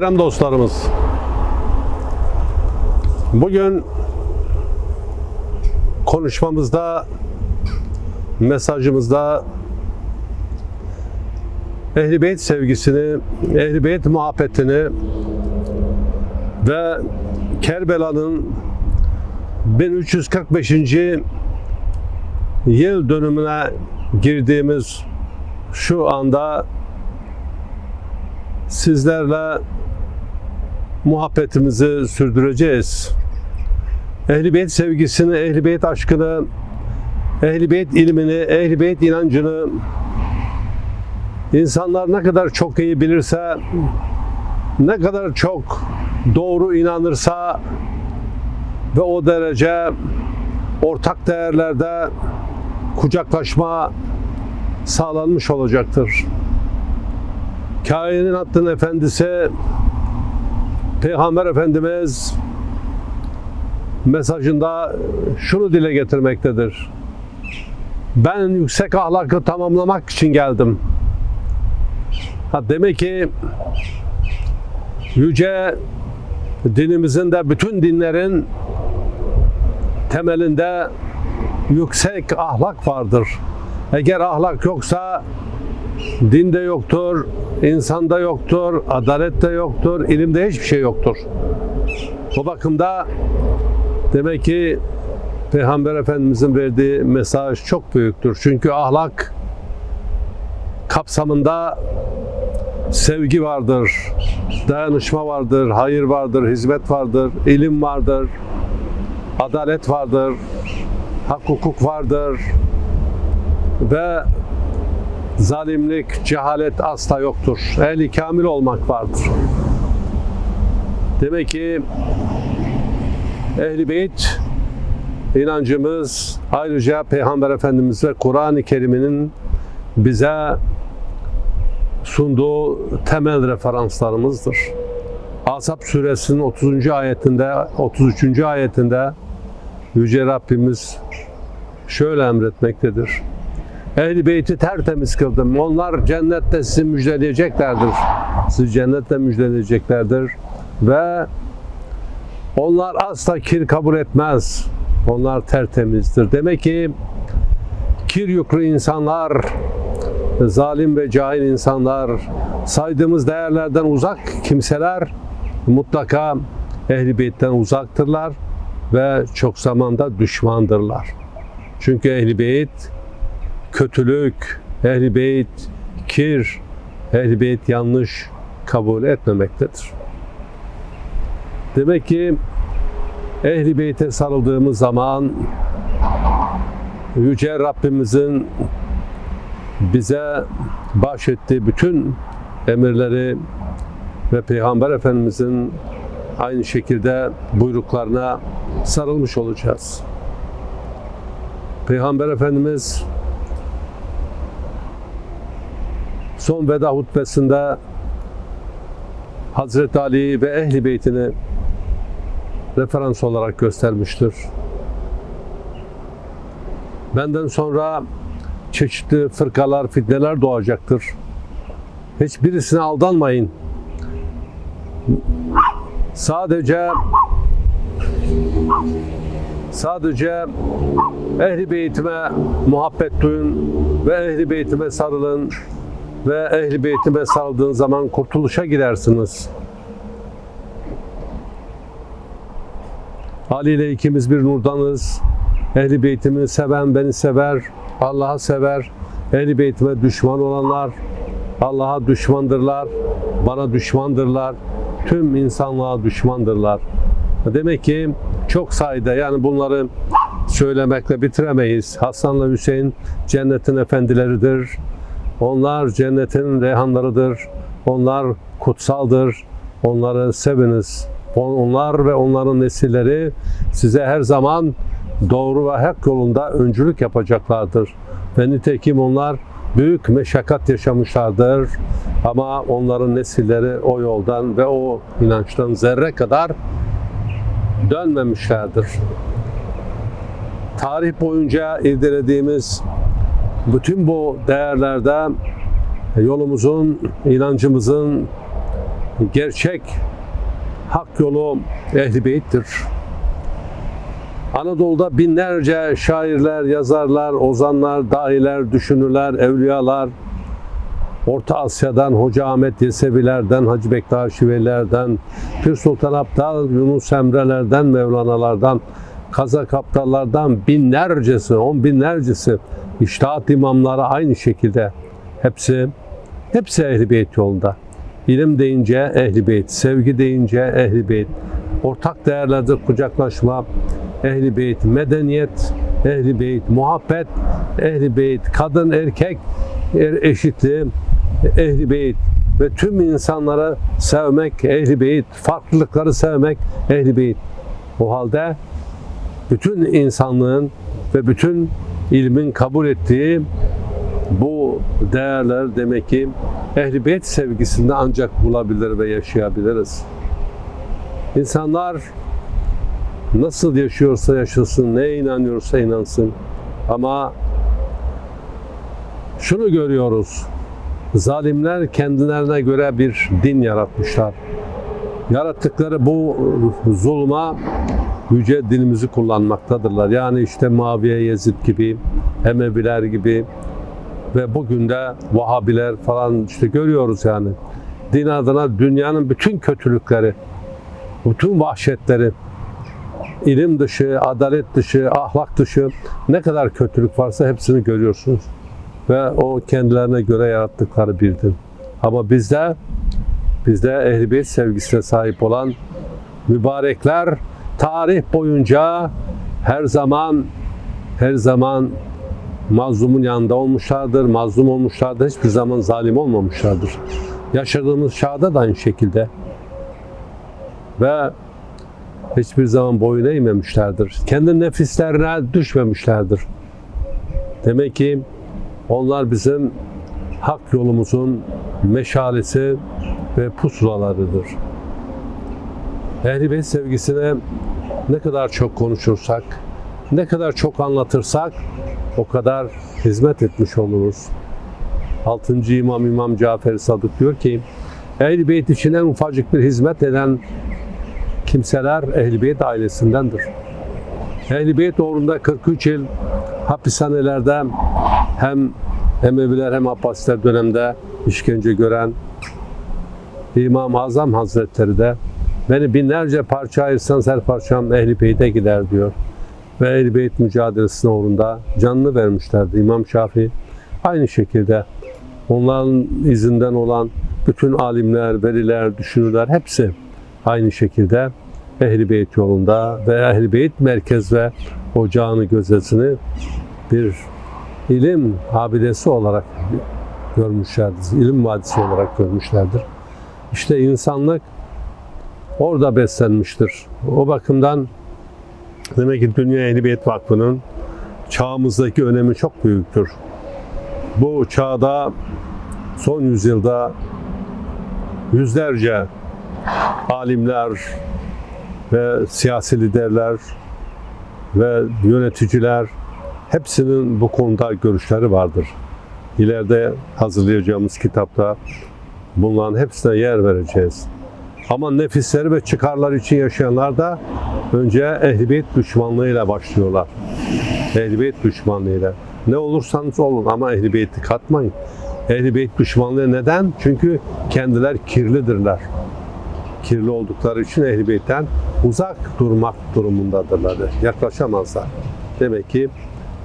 Muhterem dostlarımız, bugün konuşmamızda, mesajımızda Ehl-i Beyt sevgisini, Ehl-i Beyt muhabbetini ve Kerbela'nın 1345. yıl dönümüne girdiğimiz şu anda sizlerle muhabbetimizi sürdüreceğiz. Ehl-i Beyt sevgisini, Ehl-i Beyt aşkını, Ehl-i Beyt ilmini, Ehl-i Beyt inancını insanlar ne kadar çok iyi bilirse, ne kadar çok doğru inanırsa ve o derece ortak değerlerde kucaklaşma sağlanmış olacaktır. Kainatın efendisi Peygamber Efendimiz mesajında şunu dile getirmektedir. Ben yüksek ahlakı tamamlamak için geldim. Ha demek ki yüce dinimizin de bütün dinlerin temelinde yüksek ahlak vardır. Eğer ahlak yoksa dinde yoktur, insanda yoktur, adalette yoktur, ilimde hiçbir şey yoktur. O bakımda demek ki Peygamber Efendimizin verdiği mesaj çok büyüktür. Çünkü ahlak kapsamında sevgi vardır, dayanışma vardır, hayır vardır, hizmet vardır, ilim vardır, adalet vardır, hak hukuk vardır ve zalimlik, cehalet asla yoktur. Ehli kamil olmak vardır. Demek ki Ehli Beyt inancımız ayrıca Peygamber Efendimiz ve Kur'an-ı Kerim'in bize sunduğu temel referanslarımızdır. Asap suresinin 30. ayetinde 33. ayetinde Yüce Rabbimiz şöyle emretmektedir. Ehl-i Beyt'i tertemiz kıldım. Onlar cennette sizi müjdeleyeceklerdir. Sizi cennette müjdeleyeceklerdir. Ve onlar asla kir kabul etmez. Onlar tertemizdir. Demek ki kir yüklü insanlar, zalim ve cahil insanlar, saydığımız değerlerden uzak kimseler mutlaka Ehl-i Beyt'ten uzaktırlar ve çok zamanda düşmandırlar. Çünkü Ehl-i Beyt kötülük, Ehl-i Beyt kir, Ehl-i Beyt yanlış kabul etmemektedir. Demek ki Ehl-i Beyt'e sarıldığımız zaman Yüce Rabbimizin bize bahşettiği bütün emirleri ve Peygamber Efendimizin aynı şekilde buyruklarına sarılmış olacağız. Peygamber Efendimiz son veda hutbesinde Hazreti Ali ve Ehli Beytini referans olarak göstermiştir. Benden sonra çeşitli fırkalar, fitneler doğacaktır. Hiçbirisine aldanmayın. Sadece sadece Ehli Beytime muhabbet duyun ve Ehli Beytime sarılın ve Ehli Beytime sarıldığın zaman kurtuluşa girersiniz. Ali ile ikimiz bir nurdanız. Ehli Beytimi seven beni sever, Allah'a sever. Ehli Beytime düşman olanlar Allah'a düşmandırlar, bana düşmandırlar, tüm insanlığa düşmandırlar. Demek ki çok sayıda yani bunları söylemekle bitiremeyiz. Hasan'la Hüseyin cennetin efendileridir. Onlar cennetin reyhanlarıdır. Onlar kutsaldır. Onları seviniz. Onlar ve onların nesilleri size her zaman doğru ve hak yolunda öncülük yapacaklardır. Ve nitekim onlar büyük meşakkat yaşamışlardır. Ama onların nesilleri o yoldan ve o inançtan zerre kadar dönmemişlerdir. Tarih boyunca irdelediğimiz bütün bu değerlerde yolumuzun, inancımızın gerçek hak yolu Ehl-i Beyt'tir. Anadolu'da binlerce şairler, yazarlar, ozanlar, dahiler, düşünürler, evliyalar, Orta Asya'dan Hoca Ahmet Yesevilerden, Hacı Bektaş Velilerden, Pir Sultan Abdal, Yunus Emre'lerden, Mevlana'lardan, Kazak Abdallardan binlercesi, on binlercesi iştahat imamları aynı şekilde hepsi hepsi Ehl-i Beyt yolunda. İlim deyince Ehl-i Beyt, sevgi deyince Ehl-i Beyt, ortak değerlerde kucaklaşma, Ehl-i Beyt, medeniyet, Ehl-i Beyt, muhabbet, Ehl-i Beyt, kadın erkek er- eşitliği, Ehl-i Beyt ve tüm insanları sevmek, Ehl-i Beyt, farklılıkları sevmek, Ehl-i Beyt. O halde bütün insanlığın ve bütün ilmin kabul ettiği bu değerler demek ki Ehl-i Beyt sevgisinde ancak bulabilir ve yaşayabiliriz. İnsanlar nasıl yaşıyorsa yaşasın, neye inanıyorsa inansın. Ama şunu görüyoruz. Zalimler kendilerine göre bir din yaratmışlar. Yarattıkları bu zulma yüce dilimizi kullanmaktadırlar. Yani işte Muaviye Yezid gibi, Emeviler gibi ve bugün de Vahabiler falan işte görüyoruz yani. Din adına dünyanın bütün kötülükleri, bütün vahşetleri, ilim dışı, adalet dışı, ahlak dışı ne kadar kötülük varsa hepsini görüyorsunuz. Ve o kendilerine göre yarattıkları bir din. Ama bizde bizde ehl Beyt sevgisine sahip olan mübarekler tarih boyunca her zaman her zaman mazlumun yanında olmuşlardır, mazlum olmuşlardır, hiçbir zaman zalim olmamışlardır. Yaşadığımız çağda da aynı şekilde. Ve hiçbir zaman boyun eğmemişlerdir. Kendi nefislerine düşmemişlerdir. Demek ki onlar bizim hak yolumuzun meşalesi ve pusulalarıdır. Ehl-i Beyt sevgisine ne kadar çok konuşursak, ne kadar çok anlatırsak o kadar hizmet etmiş oluruz. 6. İmam İmam Cafer Sadık diyor ki Ehl-i Beyt için en ufacık bir hizmet eden kimseler Ehl-i Beyt ailesindendir. Ehl-i Beyt uğrunda 43 yıl hapishanelerde hem Emeviler hem Abbasiler dönemde işkence gören İmam-ı Azam Hazretleri de beni binlerce parça ayırsanız her parçam Ehl-i Beyt'e gider diyor. Ve Ehl-i Beyt mücadelesine uğrunda canını vermişlerdi. İmam Şafii aynı şekilde onların izinden olan bütün alimler, veliler, düşünürler hepsi aynı şekilde Ehl-i Beyt yolunda ve Ehl-i Beyt merkez ve ocağını gözetini bir ilim abidesi olarak görmüşlerdir. İlim vadisi olarak görmüşlerdir. İşte insanlık orada beslenmiştir. O bakımdan demek ki Dünya Beyt Vakfı'nın çağımızdaki önemi çok büyüktür. Bu çağda son yüzyılda yüzlerce alimler ve siyasi liderler ve yöneticiler hepsinin bu konuda görüşleri vardır. İleride hazırlayacağımız kitapta bunların hepsine yer vereceğiz. Ama nefisleri ve çıkarlar için yaşayanlar da önce ehlibeyt düşmanlığıyla başlıyorlar. Ehlibeyt düşmanlığıyla. Ne olursanız olun ama ehlibeyti katmayın. Ehlibeyt düşmanlığı neden? Çünkü kendiler kirlidirler. Kirli oldukları için ehlibeytten uzak durmak durumundadırlar. Yaklaşamazlar. Demek ki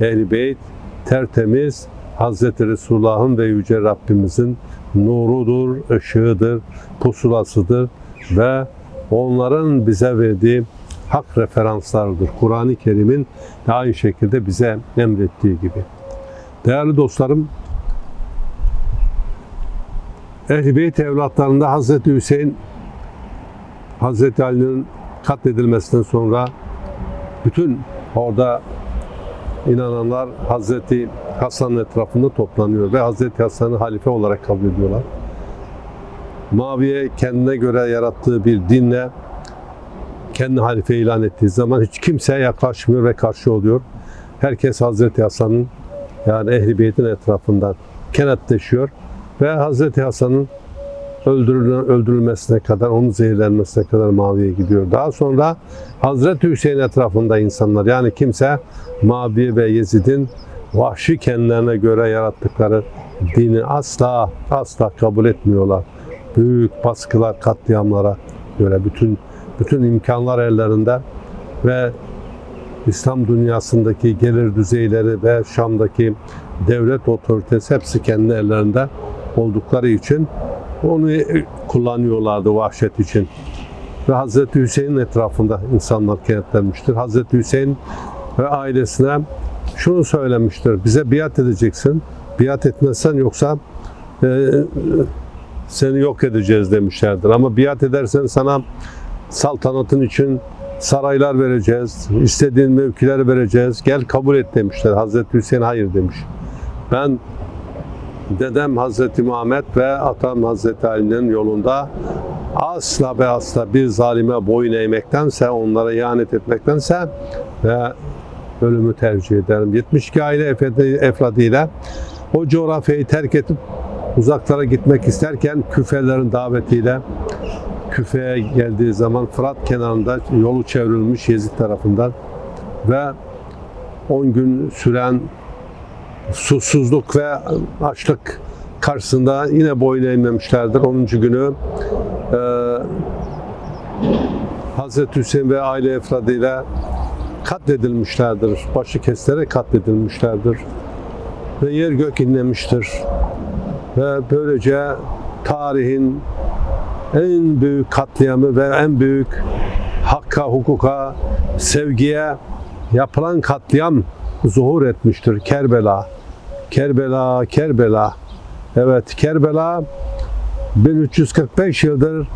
ehlibeyt tertemiz Hazreti Resulullah'ın ve Yüce Rabbimizin nurudur, ışığıdır, pusulasıdır ve onların bize verdiği hak referanslarıdır. Kur'an-ı Kerim'in de aynı şekilde bize emrettiği gibi. Değerli dostlarım, Ehl-i Beyt evlatlarında Hazreti Hüseyin, Hazreti Ali'nin katledilmesinden sonra bütün orada inananlar Hazreti Hasan'ın etrafında toplanıyor ve Hazreti Hasan'ı halife olarak kabul ediyorlar. Muaviye kendine göre yarattığı bir dinle kendi halife ilan ettiği zaman hiç kimseye yaklaşmıyor ve karşı oluyor. Herkes Hazreti Hasan'ın yani Ehl-i Beyt'in etrafından kenetleşiyor ve Hazreti Hasan'ın öldürül- öldürülmesine kadar, onun zehirlenmesine kadar Mavi'ye gidiyor. Daha sonra Hazreti Hüseyin etrafında insanlar yani kimse Maviye ve Yezid'in vahşi kendilerine göre yarattıkları dini asla asla kabul etmiyorlar. Büyük baskılar, katliamlara göre bütün bütün imkanlar ellerinde ve İslam dünyasındaki gelir düzeyleri ve Şam'daki devlet otoritesi hepsi kendi ellerinde oldukları için onu kullanıyorlardı vahşet için. Ve Hazreti Hüseyin etrafında insanlar kenetlenmiştir. Hazreti Hüseyin ve ailesine şunu söylemiştir. Bize biat edeceksin. Biat etmezsen yoksa e, seni yok edeceğiz demişlerdir. Ama biat edersen sana saltanatın için saraylar vereceğiz, istediğin mevkileri vereceğiz, gel kabul et demişler. Hazreti Hüseyin hayır demiş. Ben dedem Hazreti Muhammed ve atam Hazreti Ali'nin yolunda asla ve asla bir zalime boyun eğmektense, onlara ihanet etmektense ve ölümü tercih ederim. 72 aile efradıyla o coğrafyayı terk edip uzaklara gitmek isterken küfelerin davetiyle Küfe'ye geldiği zaman Fırat kenarında yolu çevrilmiş Yezid tarafından ve 10 gün süren susuzluk ve açlık karşısında yine boyun eğmemişlerdir. 10. günü e, Hazreti Hüseyin ve aile efradıyla katledilmişlerdir. Başı kesilerek katledilmişlerdir. Ve yer gök inlemiştir. Ve böylece tarihin en büyük katliamı ve en büyük hakka, hukuka, sevgiye yapılan katliam zuhur etmiştir. Kerbela, Kerbela, Kerbela. Evet, Kerbela 1345 yıldır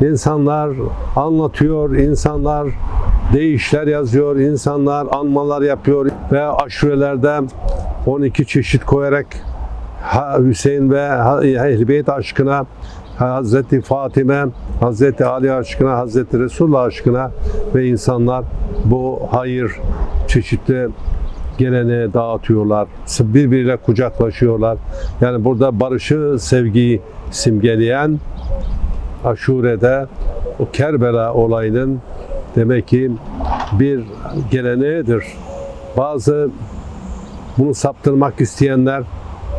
insanlar anlatıyor, insanlar değişler yazıyor, insanlar anmalar yapıyor ve aşurelerde 12 çeşit koyarak Hüseyin ve Ehl-i Beyt aşkına Hazreti Fatime, Hazreti Ali aşkına, Hazreti Resulullah aşkına ve insanlar bu hayır çeşitli geleneğe dağıtıyorlar. Birbiriyle kucaklaşıyorlar. Yani burada barışı, sevgiyi simgeleyen Aşure'de o Kerbela olayının demek ki bir geleneğidir. Bazı bunu saptırmak isteyenler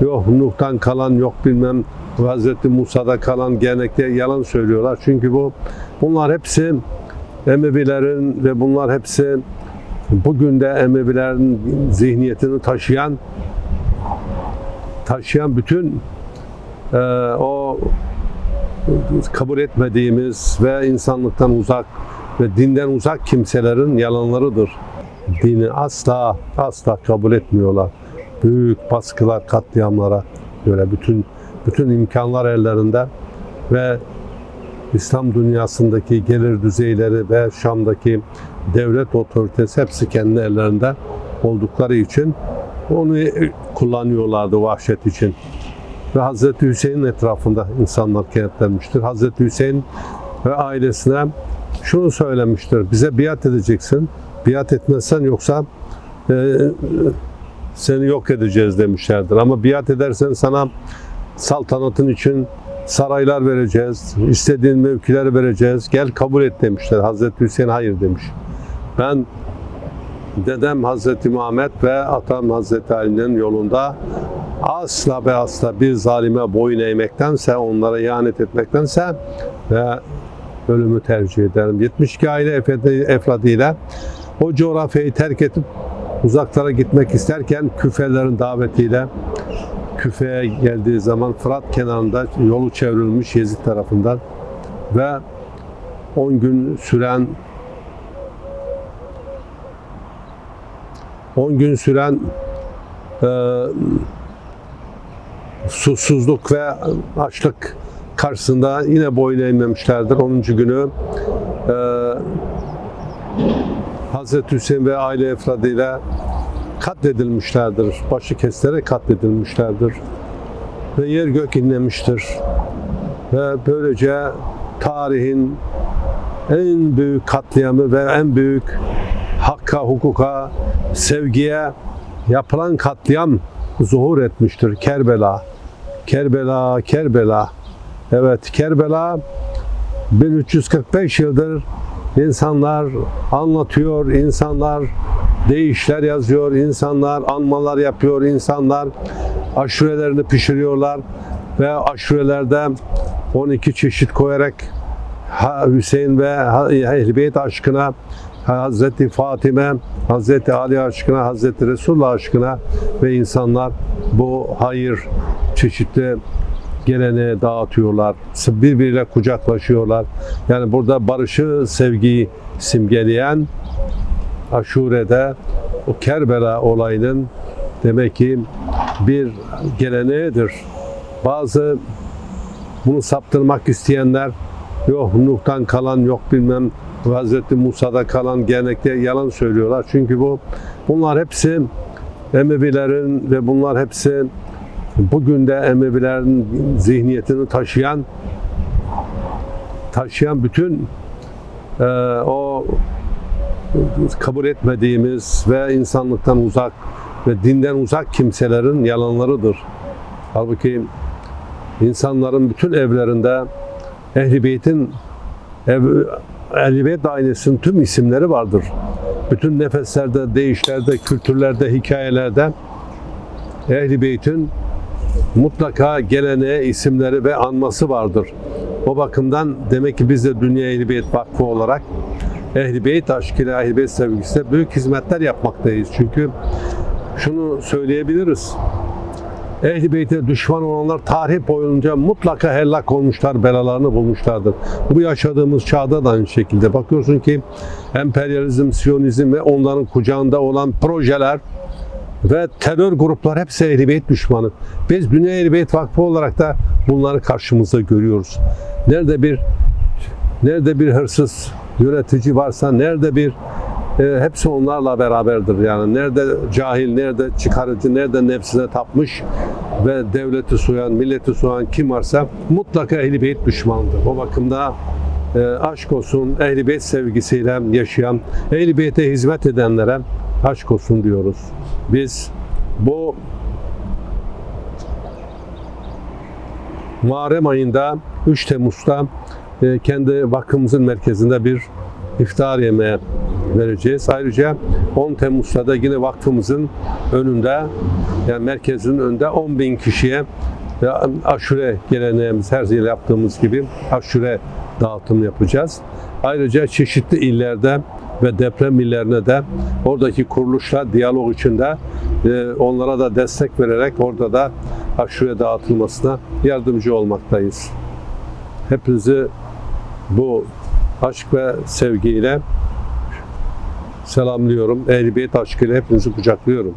yok Nuh'tan kalan yok bilmem Hazreti Musa'da kalan gelenekte yalan söylüyorlar. Çünkü bu bunlar hepsi Emevilerin ve bunlar hepsi bugün de Emevilerin zihniyetini taşıyan taşıyan bütün e, o kabul etmediğimiz ve insanlıktan uzak ve dinden uzak kimselerin yalanlarıdır. Dini asla asla kabul etmiyorlar. Büyük baskılar, katliamlara göre bütün bütün imkanlar ellerinde ve İslam dünyasındaki gelir düzeyleri ve Şam'daki devlet otoritesi hepsi kendi ellerinde oldukları için onu kullanıyorlardı vahşet için. Ve Hazreti Hüseyin etrafında insanlar kenetlenmiştir. Hazreti Hüseyin ve ailesine şunu söylemiştir. Bize biat edeceksin. Biat etmezsen yoksa e, seni yok edeceğiz demişlerdir. Ama biat edersen sana saltanatın için saraylar vereceğiz, istediğin mevkileri vereceğiz, gel kabul et demişler. Hazreti Hüseyin hayır demiş. Ben dedem Hazreti Muhammed ve atam Hazreti Ali'nin yolunda asla ve asla bir zalime boyun eğmektense, onlara ihanet etmektense ve ölümü tercih ederim. 72 aile efradıyla o coğrafyayı terk edip uzaklara gitmek isterken küfelerin davetiyle Küfe'ye geldiği zaman Fırat kenarında yolu çevrilmiş Yezid tarafından ve 10 gün süren 10 gün süren e, susuzluk ve açlık karşısında yine boyun eğmemişlerdir. 10. günü e, Hazreti Hüseyin ve aile efradıyla katledilmişlerdir. Başı kesilerek katledilmişlerdir. Ve yer gök inlemiştir. Ve böylece tarihin en büyük katliamı ve en büyük hakka, hukuka, sevgiye yapılan katliam zuhur etmiştir. Kerbela, Kerbela, Kerbela. Evet, Kerbela 1345 yıldır insanlar anlatıyor, insanlar değişler yazıyor, insanlar anmalar yapıyor, insanlar aşurelerini pişiriyorlar ve aşurelerde 12 çeşit koyarak Hüseyin ve Ehl-i Beyt aşkına Hazreti Fatime, Hazreti Ali aşkına, Hazreti Resulullah aşkına ve insanlar bu hayır çeşitli geleneği dağıtıyorlar. Birbiriyle kucaklaşıyorlar. Yani burada barışı, sevgiyi simgeleyen Aşure'de o Kerbela olayının demek ki bir geleneğidir. Bazı bunu saptırmak isteyenler yok Nuh'tan kalan yok bilmem Hazreti Musa'da kalan gelenekte yalan söylüyorlar. Çünkü bu bunlar hepsi Emevilerin ve bunlar hepsi bugün de Emevilerin zihniyetini taşıyan taşıyan bütün e, o kabul etmediğimiz ve insanlıktan uzak ve dinden uzak kimselerin yalanlarıdır. Halbuki insanların bütün evlerinde Ehl-i Beyt'in ev, Ehl-i Beyt ailesinin tüm isimleri vardır. Bütün nefeslerde, değişlerde, kültürlerde, hikayelerde Ehl-i Beyt'in mutlaka geleneği, isimleri ve anması vardır. O bakımdan demek ki biz de Dünya Ehl-i Beyt Vakfı olarak Ehl-i Beyt aşkıyla, Ehl-i Beyt sevgisiyle büyük hizmetler yapmaktayız. Çünkü şunu söyleyebiliriz. Ehl-i Beyt'e düşman olanlar tarih boyunca mutlaka helak olmuşlar, belalarını bulmuşlardır. Bu yaşadığımız çağda da aynı şekilde. Bakıyorsun ki emperyalizm, siyonizm ve onların kucağında olan projeler ve terör gruplar hepsi Ehl-i Beyt düşmanı. Biz Dünya Ehl-i Beyt Vakfı olarak da bunları karşımızda görüyoruz. Nerede bir nerede bir hırsız yönetici varsa, nerede bir e, hepsi onlarla beraberdir. Yani nerede cahil, nerede çıkarıcı, nerede nefsine tapmış ve devleti soyan, milleti soyan kim varsa mutlaka Ehl-i Beyt düşmandır. O bakımda e, aşk olsun Ehl-i Beyt sevgisiyle yaşayan, Ehl-i Beyt'e hizmet edenlere aşk olsun diyoruz. Biz bu Muharrem ayında 3 Temmuz'da e, kendi vakfımızın merkezinde bir iftar yemeği vereceğiz. Ayrıca 10 Temmuz'da da yine vakfımızın önünde yani merkezin önünde 10 bin kişiye aşure geleneğimiz her yıl yaptığımız gibi aşure dağıtım yapacağız. Ayrıca çeşitli illerde ve deprem illerine de oradaki kuruluşla diyalog içinde e, onlara da destek vererek orada da aşure dağıtılmasına yardımcı olmaktayız. Hepinizi bu aşk ve sevgiyle selamlıyorum. Ehl-i Beyt aşkıyla hepinizi kucaklıyorum.